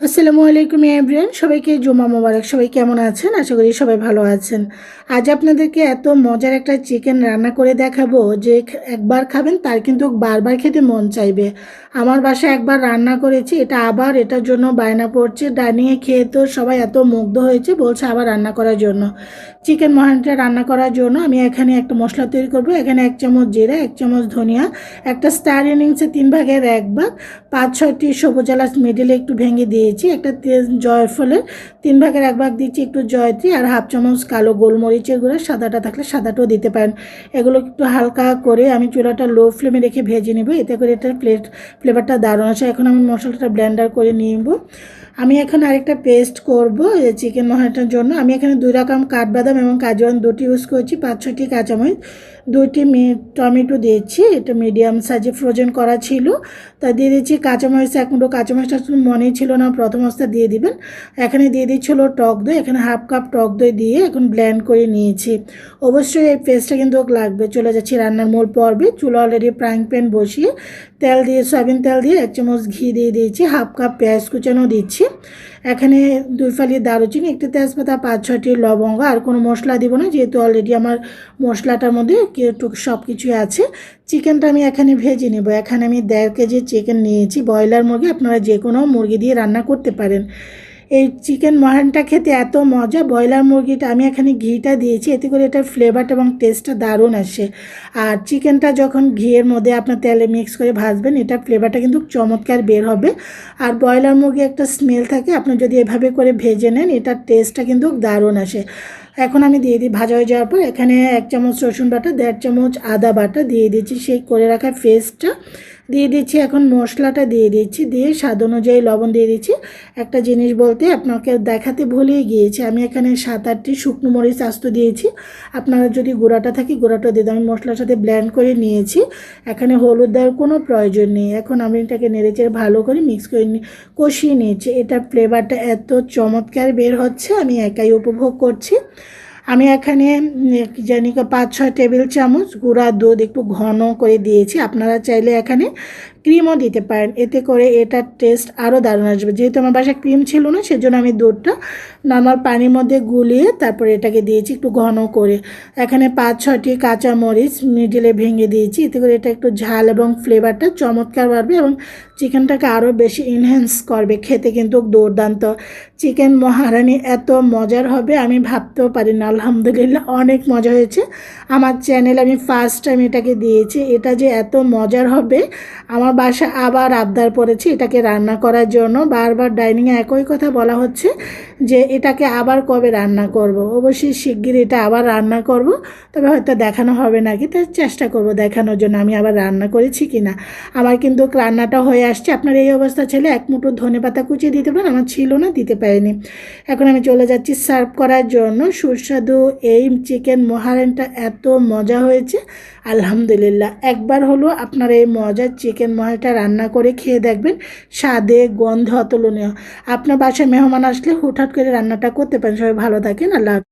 আসসালামু আলাইকুম এভরিয়ান সবাইকে জুমা মোবারক। সবাই কেমন আছেন? আশা করি সবাই ভালো আছেন। আজ আপনাদেরকে এত মজার একটা চিকেন রান্না করে দেখাবো যে একবার খাবেন, তার কিন্তু বারবার খেতে মন চাইবে। আমার বাসায় একবার রান্না করেছি, এটা আবার এটার জন্য বায়না পড়ছে, ডাইনিংয়ে খেয়ে তো সবাই এত মুগ্ধ হয়েছে, বলছে আবার রান্না করার জন্য। চিকেন মহানটা রান্না করার জন্য আমি এখানে একটা মশলা তৈরি করব, এখানে এক চামচ জিরা, এক চামচ ধনিয়া, একটা স্টার ইনিংসে তিন ভাগের এক ভাগ পাঁচ ছয়টি সবুজ এলাচ মিডিলে একটু ভেঙে দিয়েছি, একটা তেজ জয়ফলের তিন ভাগের এক ভাগ দিচ্ছি একটু জয়ত্রী আর হাফ চামচ কালো গোলমরিচের গুঁড়া, সাদাটা থাকলে সাদাটাও দিতে পারেন। এগুলো একটু হালকা করে আমি চুলাটা লো ফ্লেমে রেখে ভেজে নেব, এতে করে এটার প্লেট, ফ্লেভারটা দারুণ আছে এখন আমি মশলাটা ব্লেন্ডার করে নিব। আমি এখন আরেকটা পেস্ট করব চিকেন মহাটার জন্য। আমি এখানে দুই রকম কাঠবাদাম এবং কাজু দুটি ইউজ করছি, পাঁচ ছটি কাঁচামরিচ, দুইটি মি, টমেটো দিয়েছি। এটা মিডিয়াম সাইজে ফ্রোজেন করা ছিল। তা দিয়ে দিচ্ছি কাঁচামরিচ, এক মুঠো কাঁচামরিচটা মনেই ছিল না। প্রথম অবস্থা দিয়ে দিবেন। এখানে দিয়ে দিচ্ছি হলো টক দই, এখানে হাফ কাপ টক দই দিয়ে এখন ব্লেন্ড করে নিয়েছি। অবশ্যই এই পেস্টটা কিন্তু লাগবে। চলে যাচ্ছি রান্নার মূল পর্বে। চুলা অলরেডি ফ্রাইং প্যান বসিয়ে তেল দিয়ে, সয়াবিন তেল দিয়ে এক চামচ ঘি দিয়ে দিয়েছি, হাফ কাপ পেঁয়াজ কুচানো দিচ্ছি। এখানে দুই ফালি দারুচিনি, একটি তেজপাতা, পাঁচ ছয়টি লবঙ্গ, আর কোনো মশলা দিব না, যেহেতু অলরেডি আমার মশলাটার মধ্যে একটু সব কিছুই আছে। চিকেনটা আমি এখানে ভেজে নেব। এখানে আমি দেড় কেজি চিকেন নিয়েছি। ব্রয়লার মুরগি আপনারা যে কোনো মুরগি দিয়ে রান্না করতে পারেন। এই চিকেন মহানটা খেতে এত মজা। ব্রয়লার মুরগিটা আমি এখানে ঘিটা দিয়েছি, এতে করে এটার ফ্লেভারটা এবং টেস্টটা দারুণ আসে। আর চিকেনটা যখন ঘিয়ের মধ্যে আপনার তেলে মিক্স করে ভাজবেন, এটার ফ্লেভারটা কিন্তু চমৎকার বের হবে। আর ব্রয়লার মুরগি একটা স্মেল থাকে, আপনি যদি এভাবে করে ভেজে নেন, এটার টেস্টটা কিন্তু দারুণ আসে। এখন আমি দিয়ে দিই ভাজা হয়ে যাওয়ার পর, এখানে এক চামচ রসুন বাটা, দেড় চামচ আদা বাটা দিয়ে দিচ্ছি। সেই করে রাখা পেস্টটা দিয়ে দিচ্ছি, এখন মশলাটা দিয়ে দিচ্ছি, দিয়ে স্বাদ অনুযায়ী লবণ দিয়ে দিচ্ছি। একটা জিনিস বলতে আপনাকে দেখাতে ভুলেই গিয়েছি, আমি এখানে সাত আটটি শুকনো মরিচ আস্ত দিয়েছি। আপনারা যদি গুঁড়াটা থাকে, গুঁড়াটা দিয়ে। আমি মশলার সাথে ব্ল্যান্ড করে নিয়েছি, এখানে হলুদ দেওয়ার কোনো প্রয়োজন নেই। এখন আমি এটাকে নেড়েচেড়ে ভালো করে মিক্স করে কষিয়ে নিয়েছি। এটার ফ্লেভারটা এত চমৎকার বের হচ্ছে, আমি একাই উপভোগ করছি। আমি এখানে জানি পাঁচ ছয় টেবিল চামচ গুঁড়া দুধ একটু ঘন করে দিয়েছি। আপনারা চাইলে এখানে ক্রিমও দিতে পারেন। এতে করে এটার টেস্ট আরও দারুণ আসবে। যেহেতু আমার বাসায় ক্রিম ছিল না, সেজন্য আমি দুধটা নর্মাল পানির মধ্যে গুলিয়ে তারপরে এটাকে দিয়েছি একটু ঘন করে। এখানে পাঁচ ছটি কাঁচা মরিচ মিডিলে ভেঙে দিয়েছি। এতে করে এটা একটু ঝাল এবং ফ্লেভারটা চমৎকার বাড়বে এবং চিকেনটাকে আরও বেশি ইনহ্যান্স করবে। খেতে কিন্তু দুর্দান্ত। চিকেন মহারানি এত মজার হবে, আমি ভাবতেও পারি না আলহামদুলিল্লাহ অনেক মজা হয়েছে। আমার চ্যানেল আমি ফার্স্ট টাইম এটাকে দিয়েছি। এটা যে এত মজার হবে, আমার বাসা আবার আবদার পড়েছে এটাকে রান্না করার জন্য। বারবার ডাইনিংয়ে একই কথা বলা হচ্ছে যে এটাকে আবার কবে রান্না করব। অবশ্যই শিগগির এটা আবার রান্না করব, তবে হয়তো দেখানো হবে নাকি তাই চেষ্টা করব দেখানোর জন্য আমি আবার রান্না করেছি কি না আমার কিন্তু রান্নাটা হয়ে আসছে। আপনার এই অবস্থা ছেলে, এক মুঠো ধনে পাতা কুচিয়ে দিতে পারেন? আমার ছিল না, দিতে পারিনি। এখন আমি চলে যাচ্ছি সার্ভ করার জন্য। সুস্বাদু এই চিকেন মহারেনটা এত মজা হয়েছে। আলহামদুলিল্লাহ। একবার হলো আপনার এই মজার চিকেন মহারটা রান্না করে খেয়ে দেখবেন স্বাদে গন্ধ অতুলনীয় আপনার বাসায় মেহমান আসলে হুটহাট করে রান্নাটা করতে পারেন সবাই ভালো থাকেন, আল্লাহ।